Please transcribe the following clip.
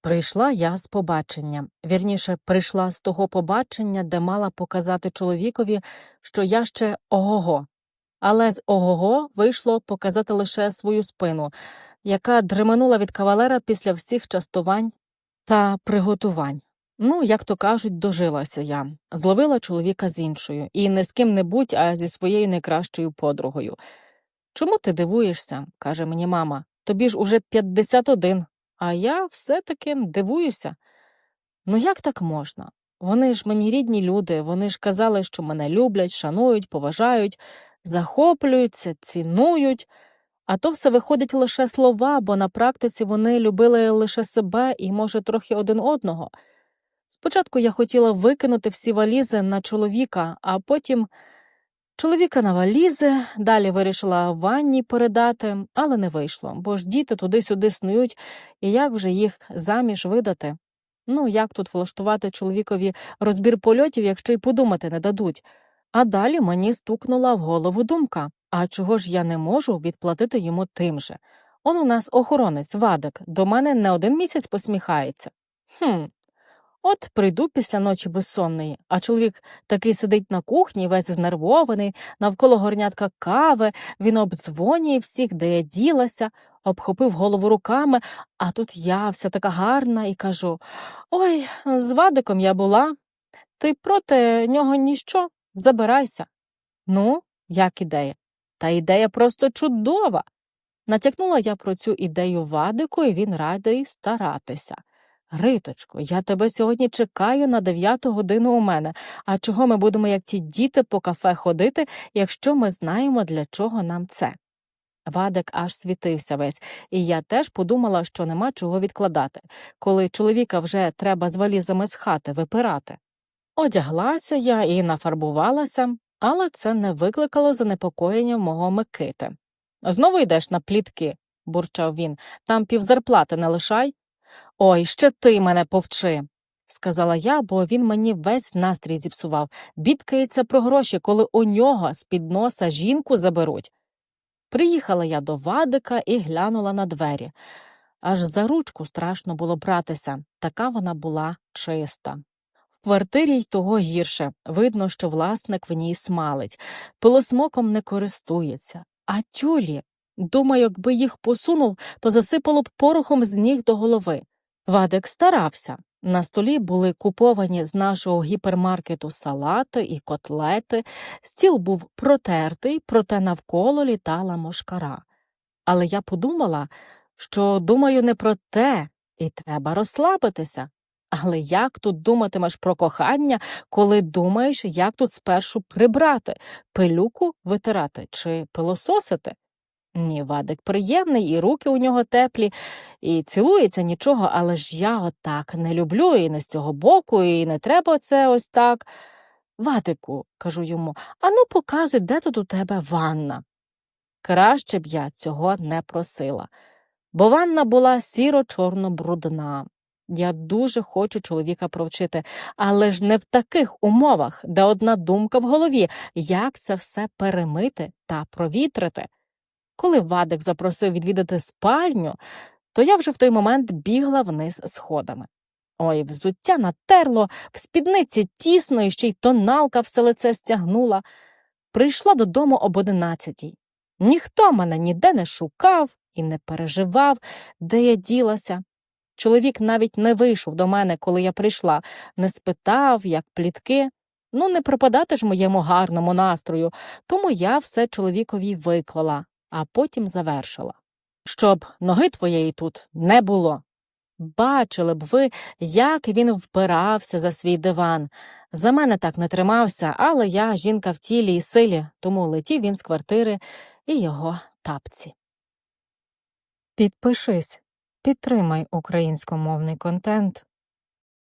Прийшла я з побачення. Вірніше, прийшла з того побачення, де мала показати чоловікові, що я ще ого-го. Але з ого-го вийшло показати лише свою спину, яка дременула від кавалера після всіх частувань та приготувань. Ну, як то кажуть, дожилася я, зловила чоловіка з іншою, і не з ким-небудь, а зі своєю найкращою подругою. Чому ти дивуєшся? каже мені мама. Тобі ж уже 51, а я все-таки дивуюся. Ну як так можна? Вони ж мені рідні люди, вони ж казали, що мене люблять, шанують, поважають, захоплюються, цінують. А то все виходить лише слова, бо на практиці вони любили лише себе і, може, трохи один одного. Спочатку я хотіла викинути всі валізи на чоловіка, а потім чоловіка на валізи, далі вирішила ванні передати, але не вийшло, бо ж діти туди-сюди снують, і як вже їх заміж видати? Ну, як тут влаштувати чоловікові розбір польотів, якщо й подумати не дадуть? А далі мені стукнула в голову думка а чого ж я не можу відплатити йому тим же? Он у нас охоронець Вадик, до мене не один місяць посміхається. Хм, От прийду після ночі безсонної, а чоловік такий сидить на кухні, весь знервований, навколо горнятка кави, він обдзвонює всіх, де я ділася, обхопив голову руками, а тут я вся така гарна і кажу Ой, з Вадиком я була. Ти проти нього ніщо, забирайся. Ну, як ідея? Та ідея просто чудова. Натякнула я про цю ідею Вадику, і він радий старатися. Риточко, я тебе сьогодні чекаю на дев'яту годину у мене. А чого ми будемо, як ті діти, по кафе ходити, якщо ми знаємо, для чого нам це? Вадик аж світився весь, і я теж подумала, що нема чого відкладати, коли чоловіка вже треба з валізами з хати випирати. Одяглася я і нафарбувалася, але це не викликало занепокоєння мого Микити. Знову йдеш на плітки, бурчав він, там півзарплати не лишай. Ой, ще ти мене повчи, сказала я, бо він мені весь настрій зіпсував. Бідкається про гроші, коли у нього з під носа жінку заберуть. Приїхала я до Вадика і глянула на двері. Аж за ручку страшно було братися, така вона була чиста. В квартирі й того гірше видно, що власник в ній смалить, пилосмоком не користується. А тюлі, думаю, якби їх посунув, то засипало б порохом з ніг до голови. Вадик старався. На столі були куповані з нашого гіпермаркету салати і котлети, стіл був протертий, проте навколо літала мошкара. Але я подумала, що думаю не про те, і треба розслабитися. Але як тут думатимеш про кохання, коли думаєш, як тут спершу прибрати, пилюку витирати чи пилососити? Ні, Вадик приємний, і руки у нього теплі, і цілується нічого, але ж я отак не люблю і не з цього боку, і не треба це ось так. Вадику, кажу йому, ану показуй, де тут у тебе ванна. Краще б я цього не просила, бо ванна була сіро-чорно брудна. Я дуже хочу чоловіка провчити, але ж не в таких умовах, де одна думка в голові, як це все перемити та провітрити. Коли Вадик запросив відвідати спальню, то я вже в той момент бігла вниз сходами. Ой, взуття натерло, в спідниці тісно і ще й тоналка все лице стягнула. Прийшла додому об одинадцятій. Ніхто мене ніде не шукав і не переживав, де я ділася. Чоловік навіть не вийшов до мене, коли я прийшла, не спитав, як плітки. Ну, не пропадати ж моєму гарному настрою, тому я все чоловікові виклала, а потім завершила. Щоб ноги твоєї тут не було. Бачили б ви, як він впирався за свій диван. За мене так не тримався, але я жінка в тілі і силі, тому летів він з квартири і його тапці. Підпишись, підтримай українськомовний контент.